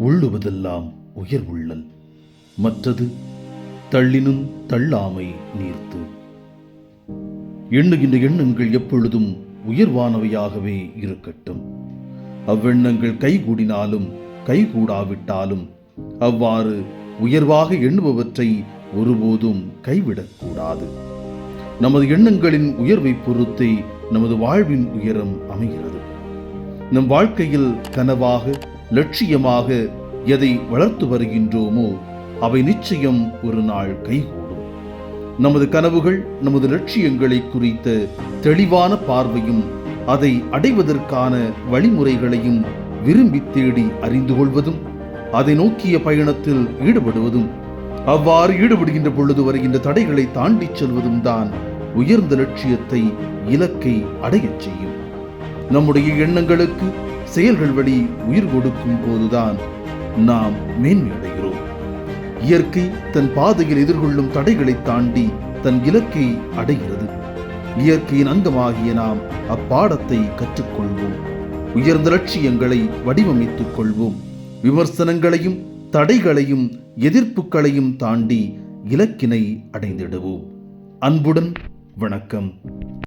உள்ளுவதெல்லாம் உயர்வுள்ளல் மற்றது தள்ளினும் தள்ளாமை நீர்த்து. எண்ணுகின்ற எண்ணங்கள் எப்பொழுதும் உயர்வானவையாகவே இருக்கட்டும். அவ்வெண்ணங்கள் கைகூடினாலும் கைகூடாவிட்டாலும் அவ்வாறு உயர்வாக எண்ணுபவற்றை ஒருபோதும் கைவிடக்கூடாது. நமது எண்ணங்களின் உயர்வை பொறுத்தே நமது வாழ்வின் உயரம் அமைகிறது. நம் வாழ்க்கையில் கனவாக லட்சியமாக எதை வளர்த்து வருகின்றோமோ அவை நிச்சயம் ஒரு நாள் கைகூடும். நமது கனவுகள் நமது லட்சியங்களை குறித்த தெளிவான பார்வையும் அதை அடைவதற்கான வழிமுறைகளையும் விரும்பி தேடி அறிந்து கொள்வதும் அதை நோக்கிய பயணத்தில் ஈடுபடுவதும் அவ்வாறு ஈடுபடுகின்ற பொழுது வருகின்ற தடைகளை தாண்டிச் செல்வதும் தான் உயர்ந்த லட்சியத்தை இலக்கை அடையச் செய்யும். நம்முடைய எண்ணங்களுக்கு செயல்கள் வழி உயிர் கொடுக்கும் போதுதான் நாம் மேன்மையடைகிறோம். இயற்கை தன் பாதையில் எதிர்கொள்ளும் தடைகளை தாண்டி தன் இலக்கை அடைகிறது. இயற்கையின் அங்கமாகிய நாம் அப்பாடத்தை கற்றுக்கொள்வோம். உயர்ந்த லட்சியங்களை வடிவமைத்துக் கொள்வோம். விமர்சனங்களையும் தடைகளையும் எதிர்ப்புகளையும் தாண்டி இலக்கினை அடைந்திடுவோம். அன்புடன் வணக்கம்.